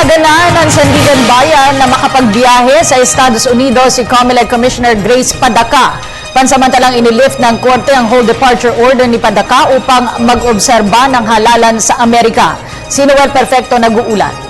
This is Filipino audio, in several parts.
Pinayagan na ng Sandigan Bayan na makapagbiyahe sa Estados Unidos si Comelec Commissioner Grace Padaka. Pansamantalang inilift ng korte ang whole departure order ni Padaka upang mag-obserba ng halalan sa Amerika. Sinuel Perfecto nag-uulat.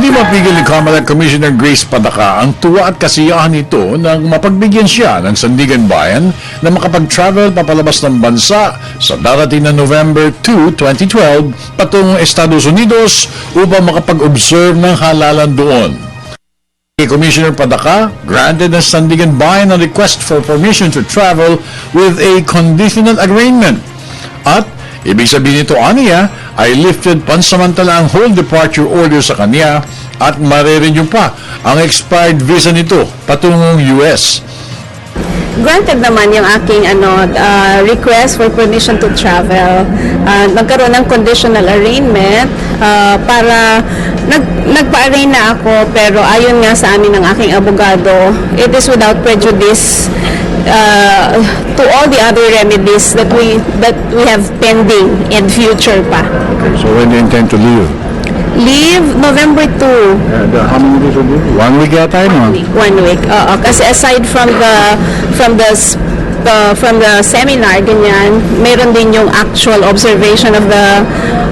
Hindi mapigil ni Comelec Commissioner Grace Padaka ang tuwa at kasiyahan nito nang mapagbigyan siya ng Sandigan Bayan na makapag-travel papalabas ng bansa sa darating na November 2, 2012 patungong Estados Unidos upang makapag-observe ng halalan doon. Kay Commissioner Padaka granted ng Sandigan Bayan ang request for permission to travel with a conditional arraignment. At ibig sabihin nito aniya ay lifted pansamantala ang whole departure order sa kanya at marirenew pa ang expired visa nito patungong US. granted naman yung aking ano uh, request for permission to travel. Uh, nagkaroon ng conditional arraignment uh, para nag nagpa-arraign na ako pero ayon nga sa amin ng aking abogado, it is without prejudice uh, to all the other remedies that we that we have pending in future pa. So when do you intend to leave? Leave November 2. how many days will you? One week yata yun, week, one week. Oo, kasi aside from the from the the- from the seminar ganyan, meron din yung actual observation of the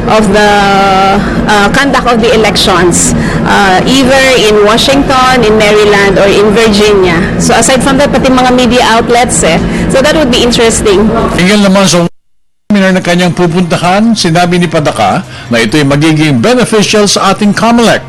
of the uh, conduct of the elections uh, either in Washington, in Maryland or in Virginia. So aside from that pati mga media outlets eh. So that would be interesting. Tingnan naman sa seminar na kanyang pupuntahan, sinabi ni Padaka na ito'y magiging beneficial sa ating COMELEC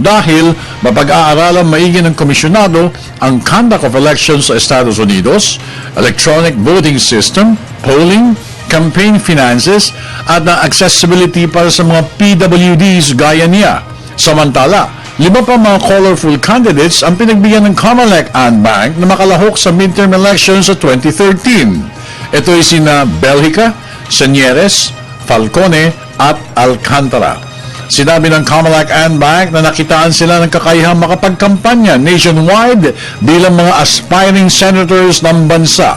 dahil mapag-aaralan maigi ng komisyonado ang conduct of elections sa Estados Unidos, electronic voting system, polling, campaign finances, at ang accessibility para sa mga PWDs gaya niya. Samantala, lima pa mga colorful candidates ang pinagbigyan ng COMELEC and Bank na makalahok sa midterm elections sa 2013. Ito ay sina Belgica, Senieres, Falcone at Alcantara. Sinabi ng Comelec and Bank na nakitaan sila ng kakayahang makapagkampanya nationwide bilang mga aspiring senators ng bansa.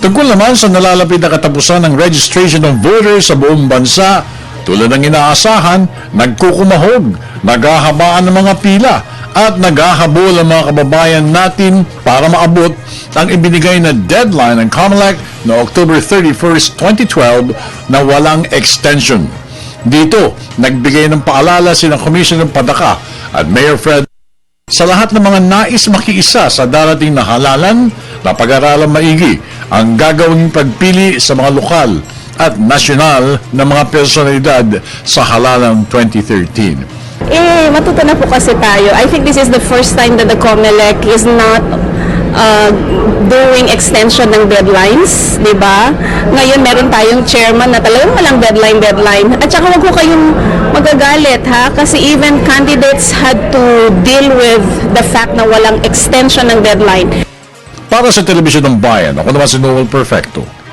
Tungkol naman sa nalalapit na katapusan ng registration of voters sa buong bansa, tulad ng inaasahan, nagkukumahog, naghahabaan ng mga pila at naghahabol ang mga kababayan natin para maabot ang ibinigay na deadline ng COMELEC na October 31st, 2012 na walang extension. Dito, nagbigay ng paalala si Commissioner Padaka at Mayor Fred sa lahat ng mga nais makiisa sa darating na halalan na pag-aralan maigi ang gagawing pagpili sa mga lokal at nasyonal na mga personalidad sa halalan 2013. Eh, matuto na po kasi tayo. I think this is the first time that the COMELEC is not uh, doing extension ng deadlines, di ba? Ngayon, meron tayong chairman na talagang walang deadline, deadline. At saka wag ko kayong magagalit, ha? Kasi even candidates had to deal with the fact na walang extension ng deadline. Para sa Telebisyon ng Bayan, ako naman si Noel Perfecto.